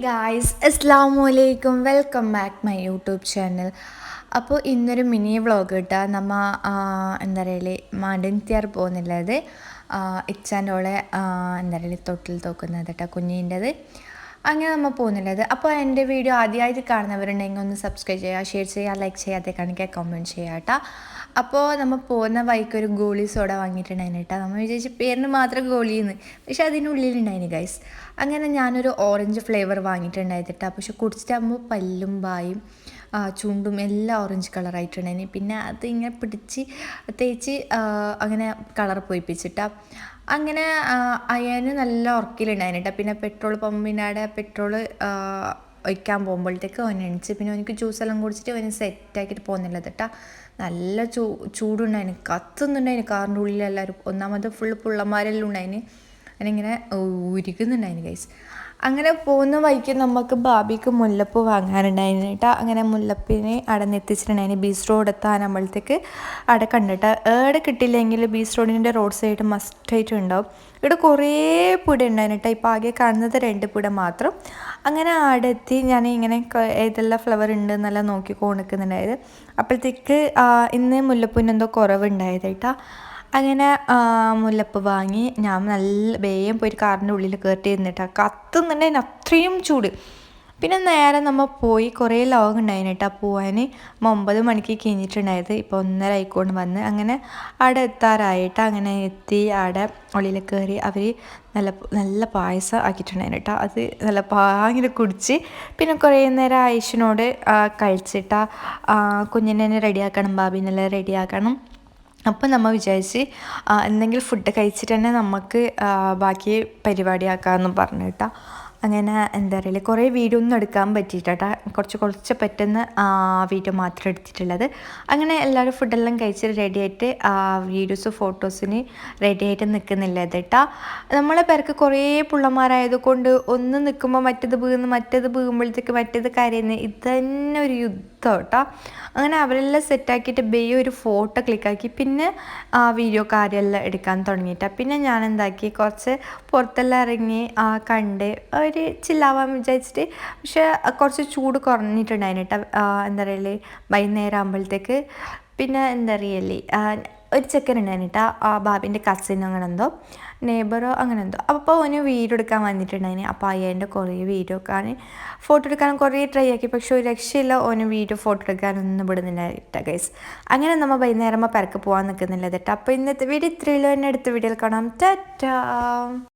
Guys അസ്ലാമലൈക്കും welcome back my YouTube channel അപ്പോൾ ഇന്നൊരു mini vlog കിട്ടുക നമ്മ എന്താ പറയുക മാടൻതിയാർ പോകുന്നുള്ളത്. ഇച്ചാന്റെ ഓളെ എന്താ പറയുക തൊട്ടിൽ തോക്കുന്നത് കേട്ടോ കുഞ്ഞിന്റെത്. അങ്ങനെ നമ്മൾ പോകുന്നുള്ളത് അപ്പോൾ എന്റെ വീഡിയോ ആദ്യമായിട്ട് കാണുന്നവരുണ്ടെങ്കിൽ ഒന്ന് സബ്സ്ക്രൈബ് ചെയ്യുക ഷെയർ ചെയ്യുക ലൈക്ക് ചെയ്യാതെ കാണിക്കുക കമന്റ് ചെയ്യുക കേട്ടോ. അപ്പോൾ നമ്മൾ പോകുന്ന വൈക്ക് ഒരു ഗോളി സോഡ വാങ്ങിയിട്ടുണ്ടായിന് കേട്ടോ. നമ്മൾ വിചാരിച്ച് പേരിന് മാത്രം ഗോളിയെന്ന്. പക്ഷേ അതിനുള്ളിലുണ്ടായിന് ഗൈസ് അങ്ങനെ ഞാനൊരു ഓറഞ്ച് ഫ്ലേവർ വാങ്ങിയിട്ടുണ്ടായിട്ടാ പക്ഷെ കുടിച്ചിട്ടാകുമ്പോൾ പല്ലും ബായും ചൂണ്ടും എല്ലാം ഓറഞ്ച് കളറായിട്ടുണ്ടായിന് പിന്നെ അത് ഇങ്ങനെ പിടിച്ച് തേച്ച് അങ്ങനെ കളർ പോയിപ്പിച്ചിട്ടാ അങ്ങനെ അയാന് നല്ല ഉറക്കിലുണ്ടായിന് പിന്നെ പെട്രോൾ പമ്പിനാടെ പെട്രോൾ ഒഴിക്കാൻ പോകുമ്പോഴത്തേക്ക് അവൻ എണിച്ച്. പിന്നെ അവനക്ക് ജ്യൂസെല്ലാം കുടിച്ചിട്ട് അവന് സെറ്റാക്കിയിട്ട് പോകുന്നില്ല കേട്ടോ നല്ല ചൂ ചൂടുണ്ടായിന്. കത്തുന്നുണ്ടായിന് കാറിന്റെ ഉള്ളിൽ എല്ലാവരും ഒന്നാമത് ഫുള്ള് പുള്ളന്മാരെല്ലാം ഉണ്ടായിന്. അതിനിങ്ങനെ ഉരുകുന്നുണ്ടായിന് ഗൈസ് അങ്ങനെ പോകുന്ന വഴിക്ക് നമുക്ക് ബാബിക്ക് മുല്ലപ്പ് വാങ്ങാനുണ്ടായിരുന്നു കേട്ടോ അങ്ങനെ മുല്ലപ്പിനെ അവിടെ നിന്ന് എത്തിച്ചിട്ടുണ്ടായിരുന്നു ബീച്ച് റോഡ് എത്താനാകുമ്പോഴത്തേക്ക് അവിടെ കണ്ടിട്ട്. ഏടെ കിട്ടിയില്ലെങ്കിൽ ബീച്ച് റോഡിന്റെ റോഡ് സൈഡ് മസ്റ്റായിട്ട് ഉണ്ടാവും. ഇവിടെ കുറേ പുട ഉണ്ടായിരുന്നു കേട്ടോ ഇപ്പോൾ ആകെ കാണുന്നത് രണ്ട് പുട മാത്രം. അങ്ങനെ അവിടെ എത്തി ഞാൻ ഇങ്ങനെ ഏതെല്ലാം ഫ്ലവർ ഉണ്ട് എന്നെല്ലാം നോക്കി കൊണ്ടിരിക്കുന്നുണ്ടായത് അപ്പോഴത്തേക്ക് ഇന്ന് മുല്ലപ്പൂവിന് എന്തോ കുറവുണ്ടായത് കേട്ടോ അങ്ങനെ മുല്ലപ്പ് വാങ്ങി ഞാൻ നല്ല വേഗം പോയി കാറിന്റെ ഉള്ളിൽ കയറ്റി ഇരുന്നിട്ടാ. കത്തുന്നുണ്ടെങ്കിൽ അത്രയും ചൂട്. പിന്നെ നേരെ നമ്മൾ പോയി കുറേ ലോങ് ഉണ്ടായിന് കേട്ടോ പോവാൻ. ഒമ്പത് മണിക്ക് കഴിഞ്ഞിട്ടുണ്ടായത്. ഇപ്പോൾ ഒന്നര ആയിക്കൊണ്ട് വന്ന് അങ്ങനെ അവിടെ എത്താറായിട്ട് അങ്ങനെ എത്തി. അവിടെ ഉള്ളിൽ കയറി അവർ നല്ല നല്ല പായസം ആക്കിയിട്ടുണ്ടായിരുന്നു കേട്ടോ അത് നല്ല പാങ്ങിൽ കുടിച്ച് പിന്നെ കുറേ നേരം ആയിഷിനോട് കഴിച്ചിട്ടാ കുഞ്ഞിനെ റെഡിയാക്കണം ബാബിനെല്ലാം റെഡിയാക്കണം അപ്പം നമ്മൾ വിചാരിച്ച് എന്തെങ്കിലും ഫുഡ് കഴിച്ചിട്ട് തന്നെ നമുക്ക് ബാക്കി പരിപാടിയാക്കാമെന്ന് പറഞ്ഞു കേട്ടോ. അങ്ങനെ എന്താ പറയുക കുറേ വീഡിയോ ഒന്നും എടുക്കാൻ പറ്റിയിട്ടാ കുറച്ച് കുറച്ച് പെട്ടെന്ന് വീഡിയോ മാത്രം എടുത്തിട്ടുള്ളത്. അങ്ങനെ എല്ലാവരും ഫുഡെല്ലാം കഴിച്ച് റെഡി ആയിട്ട് വീഡിയോസ് ഫോട്ടോസിന് റെഡി ആയിട്ട് നിൽക്കുന്നില്ല കേട്ടാ. നമ്മളെ പേർക്ക് കുറേ പിള്ളമാരായത് കൊണ്ട് ഒന്ന് നിൽക്കുമ്പോൾ മറ്റേത് വീഴുന്നു മറ്റേത് വീഴുമ്പോഴത്തേക്ക് മറ്റേത് കരയുന്നു ഇത് തന്നെ ഒരു യുദ്ധം. കേട്ടോ അങ്ങനെ അവരെല്ലാം സെറ്റാക്കിയിട്ട് ബേ ഒരു ഫോട്ടോ ക്ലിക്കാക്കി പിന്നെ ആ വീഡിയോ കാര്യമെല്ലാം എടുക്കാൻ തുടങ്ങിയിട്ടാണ് പിന്നെ ഞാൻ എന്താക്കി? കുറച്ച് പുറത്തെല്ലാം ഇറങ്ങി കണ്ട് ഒരു ചില്ലാവാൻ വിചാരിച്ചിട്ട്. പക്ഷേ കുറച്ച് ചൂട് കുറഞ്ഞിട്ടുണ്ടായിരുന്നു കേട്ടോ എന്താ പറയുക വൈകുന്നേരം ആകുമ്പോഴത്തേക്ക് പിന്നെ എന്താ പറയല്ലേ ഒരു ചെക്കൻ ഉണ്ടായിട്ട് ആ ബാബിന്റെ കസിൻ അങ്ങനെ എന്തോ നെയ്ബറോ അങ്ങനെ എന്തോ അപ്പോൾ ഓന് വീഡിയോ എടുക്കാൻ വന്നിട്ടുണ്ടായിന്. അപ്പോൾ അയ്യന്റെ കുറേ വീഡിയോ എടുക്കാൻ ഫോട്ടോ എടുക്കാൻ കുറേ ട്രൈ ആക്കി. പക്ഷേ ഒരു രക്ഷയില്ല ഓന് വീഡിയോ ഫോട്ടോ എടുക്കാനൊന്നും വിടുന്നില്ല ഗൈസ് അങ്ങനെ നമ്മൾ വൈകുന്നേരം പരക്ക് പോകാൻ നിൽക്കുന്നില്ല കേട്ടോ അപ്പോൾ ഇന്നത്തെ വീഡിയോ ഇത്രയുള്ളൂ തന്നെ അടുത്ത വീഡിയോയിൽ കാണാം. ടാറ്റാ.